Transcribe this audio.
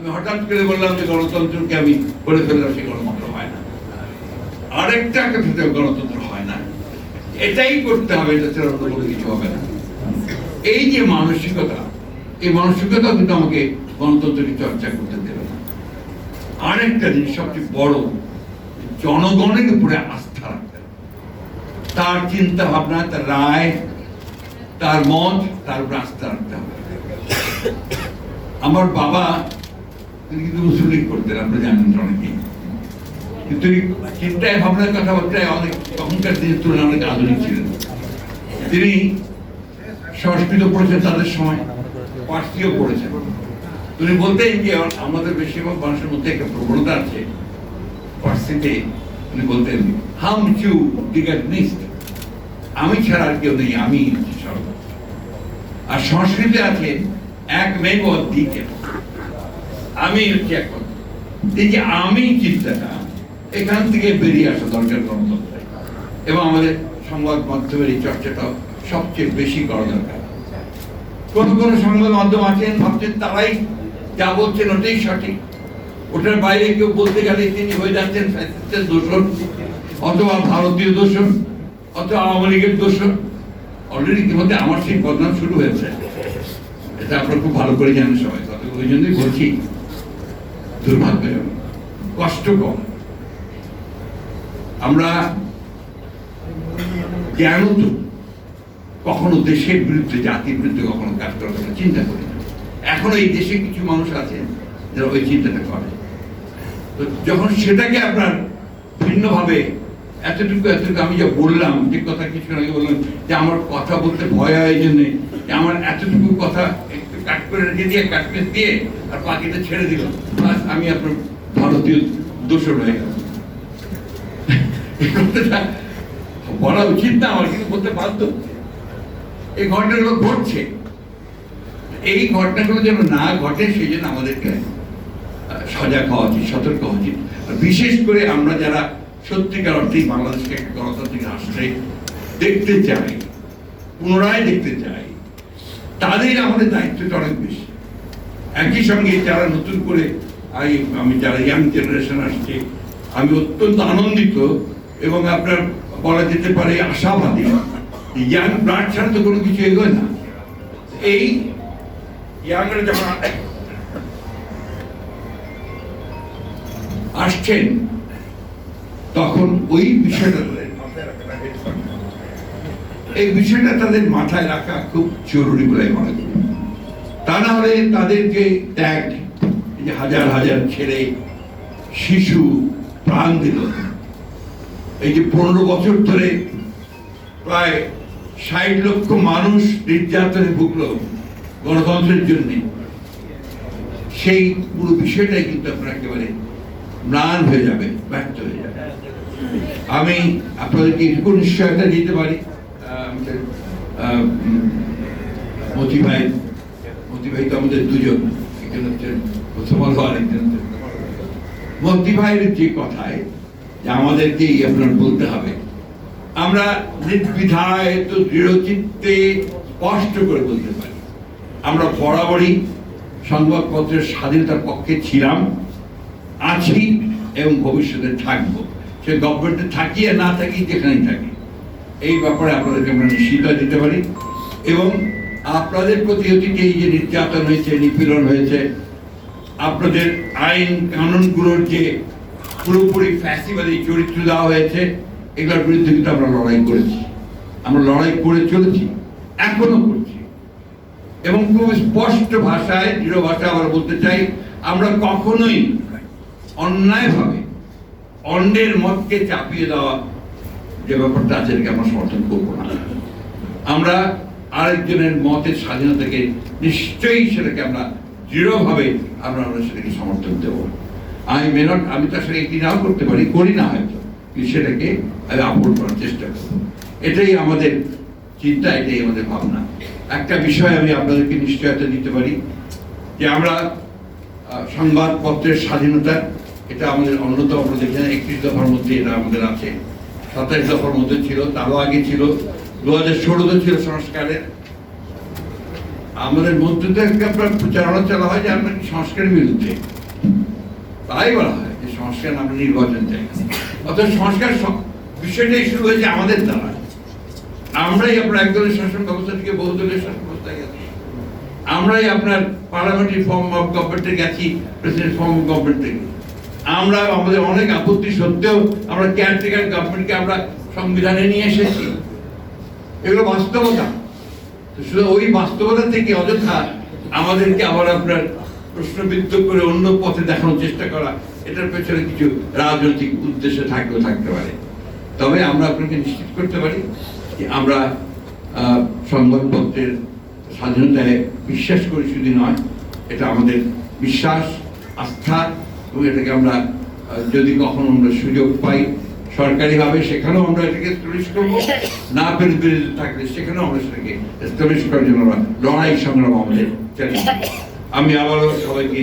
আমি হঠাৎ করে বললাম যে গণতন্ত্রকে আমি করে ফেললাম সে গণতন্ত্র হয় না। আরেকটা ক্ষেত্রে গণতন্ত্র হয় না, এটাই করতে হবে, এটা ছাড়া কোনো কিছু হবে না। এই যে মানসিকতা, এই মানসিকতা কিন্তু আমাকে গণতন্ত্রের চর্চা করতে দেবে না। আরেকটা জিনিস সবচেয়ে বড়, জনগণের উপরে আস্থা রাখতে। তার চিন্তা ভাবনা, তার রায়, তার মত, তার উপরে আস্থা রাখতে হবে। আমার বাবা তিনি কিন্তু মুসলিম করতেন আপনারা জানেন কিন্তু এই চিন্তায় ভাবনার কথাবার্তায় অনেক তখনকার দিনের তুলনায় অনেক আধুনিক ছিলেন তিনি সংস্কৃত পড়েছেন তাদের সময়, পার্সিও পড়েছেন। যে আমাদের বেশিরভাগ মানুষের মধ্যে একটা প্রবণতা আছে, পার্সিতে উনি বলতেন, হাম চু দিগার নিস্ট আমি ছাড়া আর কেউ নেই, আমি আর সংস্কৃতে আছে এক মেঘ দিকে আমি হচ্ছে কথা। এই যে আমি চিন্তাটা, এখান থেকে বেরিয়ে আসা দরকার গণতন্ত্রে এবং আমাদের সংবাদ মাধ্যমের এই চর্চাটা সবচেয়ে বেশি করা দরকার। কোন কোন সংবাদ মাধ্যম আছেন, ভাবছেন তারাই যা বলছেন ওটাই সঠিক। ওটার বাইরে কেউ বলতে গেলে তিনি হয়ে যাচ্ছেন ফ্যাসিস্টের দোষণ অথবা ভারতীয় দোষণ অথবা আওয়ামী লীগের দোষণ অলরেডি ইতিমধ্যে আমার সেই বদনাম শুরু হয়েছে। এটা আপনারা খুব ভালো করে জানেন সবাই। ওই জন্যই বলছি দুর্ভাগ্যজনক কখনো দেশের বিরুদ্ধে, জাতির বিরুদ্ধে কখনো কাজ করার চিন্তা করি না। এখনও এই দেশে কিছু মানুষ আছে যারা ওই চিন্তাটা করে। তো যখন সেটাকে আপনার ভিন্নভাবে এতটুকু এতটুকু আমি যা বললাম, যে কথা কিছু আগে বললাম, যে আমার কথা বলতে ভয় হয় এই জন্যে আমার এতটুকু কথা কাট করে রেখে দিয়ে কাট করে দিয়ে আর বাকিটা ছেড়ে দিলাম বাস, আমি আপনার ভারতীয় দোষর হয়ে কথাটা বলা উচিত না, আমার কিন্তু বলতে বাধ্য। এই ঘটনাগুলো ঘটছে। এই ঘটনাগুলো যেন না ঘটে, সেই জন্য আমাদেরকে সজাগ হওয়া উচিত, সতর্ক হওয়া উচিত। বিশেষ করে আমরা যারা সত্যিকার অর্থেই বাংলাদেশকে একটা গণতান্ত্রিক রাষ্ট্রে দেখতে চাই, পুনরায় দেখতে চাই তাদের আমাদের দায়িত্বটা অনেক বেশি। একই সঙ্গে যারা নতুন করে আমি যারা ইয়াং জেনারেশন আসছে, আমি অত্যন্ত আনন্দিত এবং আপনার বলা যেতে পারে আশাবাদী ইয়াং ব্লাড ছাড়া তো কোনো কিছু এগোয় না। এই ইয়াংরা যখন আসছেন, তখন ওই বিষয়টা তাদের মাথায় রাখাটা headphone। এই বিষয়টা তাদের মাথায় রাখা খুব জরুরি বলে মনে করি। তা না হলে তাদের যে ত্যাগ যে হাজার হাজার ছেলে, শিশু, প্রাণ দিল। এই যে পনেরো বছর ধরে প্রায় ষাট লক্ষ মানুষ নির্যাতনে ভুগলো গণতন্ত্রের জন্য। সেই পুরো বিষয়টাই কিন্তু আপনার একেবারে ম্লান হয়ে যাবে, ব্যর্থ হয়ে যাবে। আমি আপনাদেরকে এটুকু নিশ্চয়তা দিতে পারি। আমাদের মতি ভাই মতি তো আমাদের দুজন, একজন হচ্ছেন প্রথম আলো মন্ত্রী ভাইয়ের যে কথায়, যে আমাদেরকে আপনার বলতে হবে, আমরা নির্বিধায় তো দৃঢ় চিত্তে স্পষ্ট করে বলতে পারি। আমরা বরাবরই সংবাদপত্রের স্বাধীনতার পক্ষে ছিলাম, আছি এবং ভবিষ্যতে থাকব। সে গভর্নমেন্টে থাকি আর না থাকি, যেখানেই থাকি। এই ব্যাপারে আপনাদেরকে আমরা নিশ্চিতা দিতে পারি। এবং আপনাদের প্রতি অতীতে এই যে নির্যাতন হয়েছে, নিপীড়ন হয়েছে, আপনাদের আইন কানুনগুলোর যে পুরোপুরি ফ্যাসিবাদী চরিত্র দেওয়া হয়েছে, এগুলোর বিরুদ্ধে কিন্তু আমরা লড়াই করেছি। আমরা লড়াই করে চলেছি, এখনও করছি। এবং খুব স্পষ্ট ভাষায়, দৃঢ় ভাষায় আমরা বলতে চাই, আমরা কখনোই অন্যায়ভাবে অন্যের মতকে চাপিয়ে দেওয়া যে ব্যাপারটা আছে, এটাকে আমরা সমর্থন করব না। আমরা আরেকজনের মতের স্বাধীনতাকে নিশ্চয়ই সেটাকে আমরা দৃঢ়ভাবে আমরা আমরা সেটাকে সমর্থন দেব। আমি মেনট আমি তো আসলে এটি নাও করতে পারি, করি না হয়তো, কিন্তু সেটাকে আমি আপন করার চেষ্টা করব। এটাই আমাদের চিন্তা, এটাই আমাদের ভাবনা। একটা বিষয় আমি আপনাদেরকে নিশ্চয়তা দিতে পারি, যে আমরা সংবাদপত্রের স্বাধীনতা, এটা আমাদের অন্যতম আমরা দেখেন একত্রিশ দফার মধ্যে এটা আমাদের আছে। সাতাইশ দফার মধ্যে ছিল, তারও আগে ছিল। দু হাজার ষোলোতে ছিল সংস্কারের আমাদের মন্ত্রীদের প্রচারণা চালা হয় যে আপনার সংস্কারের বিরুদ্ধে? তাই বলা হয় যে সংস্কার আমরা নির্বাচন চাই। অর্থাৎ সংস্কার বিষয়টাই শুরু হয়েছে আমাদের দ্বারা। আমরাই আপনার একদলের শাসন ব্যবস্থা থেকে বহুদলীয় শাসন ব্যবস্থায় গেছি। আমরাই আপনার পার্লামেন্টারি ফর্ম অফ গভর্নমেন্টে গেছি প্রেসিডেন্ট ফর্ম অফ গভর্নমেন্ট থেকে আমরা আমাদের অনেক আপত্তি সত্ত্বেও আমরা কেয়ারটেকার গভর্নমেন্টকে আমরা সংবিধানে নিয়ে এসেছি। এগুলো বাস্তবতা। শুধু ওই বাস্তবতা থেকে অযথা আমাদেরকে আবার আপনার প্রশ্নবিদ্ধ করে অন্য পথে দেখানোর চেষ্টা করা, এটার পেছনে কিছু রাজনৈতিক উদ্দেশ্য থাকলেও থাকতে পারে। তবে আমরা আপনাকে নিশ্চিত করতে পারি যে আমরা সংবাদপত্রের স্বাধীনতায় বিশ্বাস করি শুধু নয়, এটা আমাদের বিশ্বাস, আস্থা এবং এটাকে আমরা যদি কখনো আমরা সুযোগ পাই সরকারিভাবে, সেখানেও আমরা এটাকে এস্টাবলিশ করব। না বিরোধী থাকলে সেখানেও আমরা সেটাকে এস্টাবলিশ করার জন্য আমরা লড়াই সংগ্রাম আমাদের আমি আবারও সবাইকে